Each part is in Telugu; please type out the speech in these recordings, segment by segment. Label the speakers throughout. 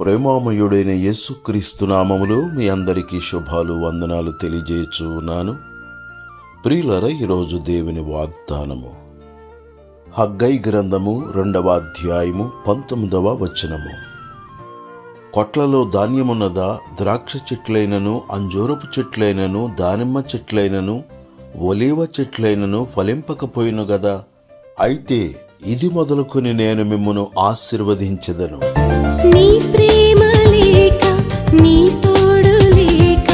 Speaker 1: ప్రేమామయుడైన యేసుక్రీస్తు నామములో మీ అందరికీ శుభాలు వందనాలు తెలియజేయచూ ఉన్నాను ప్రియులర ఈరోజు దేవుని వాగ్దానము. హగ్గై గ్రంథము రెండవ అధ్యాయము పంతొమ్మిదవ వచనము. కొట్లలో ధాన్యమున్నదా? ద్రాక్ష చెట్లైనను అంజూరపు చెట్లైనను దానిమ్మ చెట్లైనను ఒలీవ చెట్లైనను ఫలింపకపోయిను గదా అయితే ఇది మొదలుకొని నేను మిమ్మను ఆశీర్వదించదను.
Speaker 2: నీ ప్రేమ లేక నీ తోడు లేక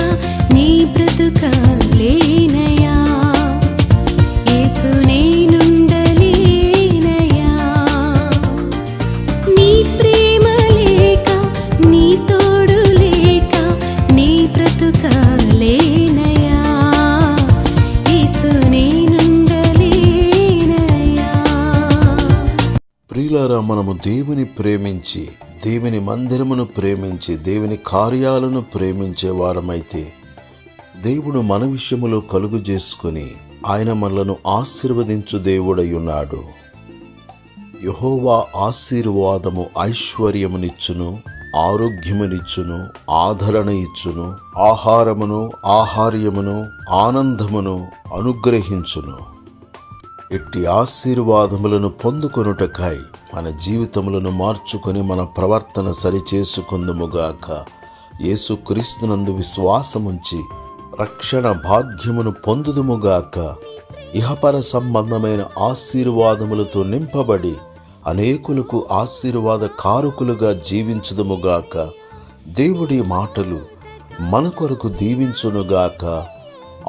Speaker 2: నీ బ్రతుక లేనయా? యేసు నేనుండలేనయా? నీ ప్రేమ లేక నీ తోడు లేక నీ బ్రతుక
Speaker 1: ప్రియులారా మనము దేవుని ప్రేమించి దేవుని మందిరమును ప్రేమించి దేవుని కార్యాలను ప్రేమించే వారమైతే దేవుడు మన విషయములో కలుగు చేసుకుని ఆయన మనలను ఆశీర్వదించు దేవుడై ఉన్నాడు యహోవా ఆశీర్వాదము ఐశ్వర్యమునిచ్చును ఆరోగ్యమునిచ్చును ఆదరణ ఇచ్చును ఆహారమును ఆహార్యమును ఆనందమును అనుగ్రహించును. ఎట్టి ఆశీర్వాదములను పొందుకొనుటకై మన జీవితములను మార్చుకొని మన ప్రవర్తన సరిచేసుకుందుముగాక. యేసుక్రీస్తునందు విశ్వాసముంచి రక్షణ భాగ్యమును పొందుదుముగాక. ఇహపర సంబంధమైన ఆశీర్వాదములతో నింపబడి అనేకులకు ఆశీర్వాద కారుకులుగా జీవించుదుముగాక. దేవుడి మాటలు మన కొరకు దీవించునుగాక.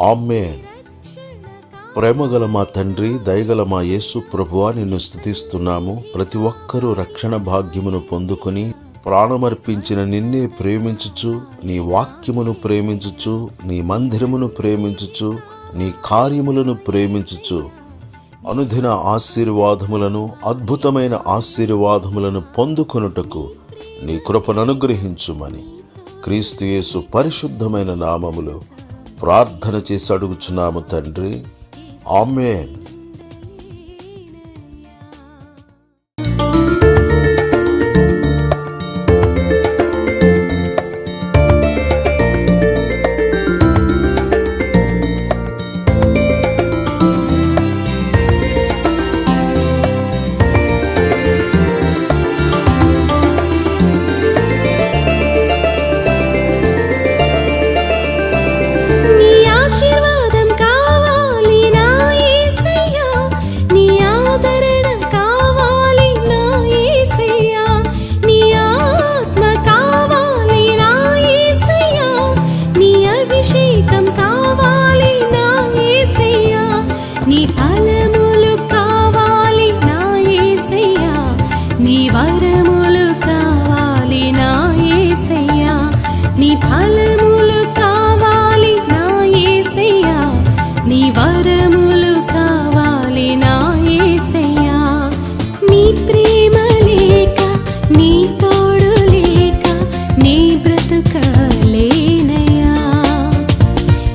Speaker 1: ఆమెన్. ప్రేమగల మా తండ్రి దయగల మా యేసు ప్రభువా నిన్ను స్థుతిస్తున్నాము ప్రతి ఒక్కరూ రక్షణ భాగ్యమును పొందుకుని ప్రాణమర్పించిన నిన్నే ప్రేమించుచు నీ వాక్యమును ప్రేమించుచు నీ మందిరమును ప్రేమించుచు నీ కార్యములను ప్రేమించుచు. అనుదిన ఆశీర్వాదములను అద్భుతమైన ఆశీర్వాదములను పొందుకొనుటకు నీ కృపను అనుగ్రహించుమని క్రీస్తు యేసు పరిశుద్ధమైన నామములు ప్రార్థన చేసి అడుగుచున్నాము తండ్రి. ఆమెన్
Speaker 2: నీ వరములు కావాలి నా యేసయ్యా నీ ప్రేమ లేక నీ తోడు లేక నీ బ్రతుకలేనయా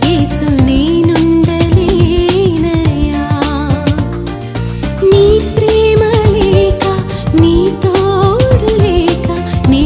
Speaker 2: యేసు నేనుండలేనయా నీ ప్రేమ లేక నీ తోడు లేక నీ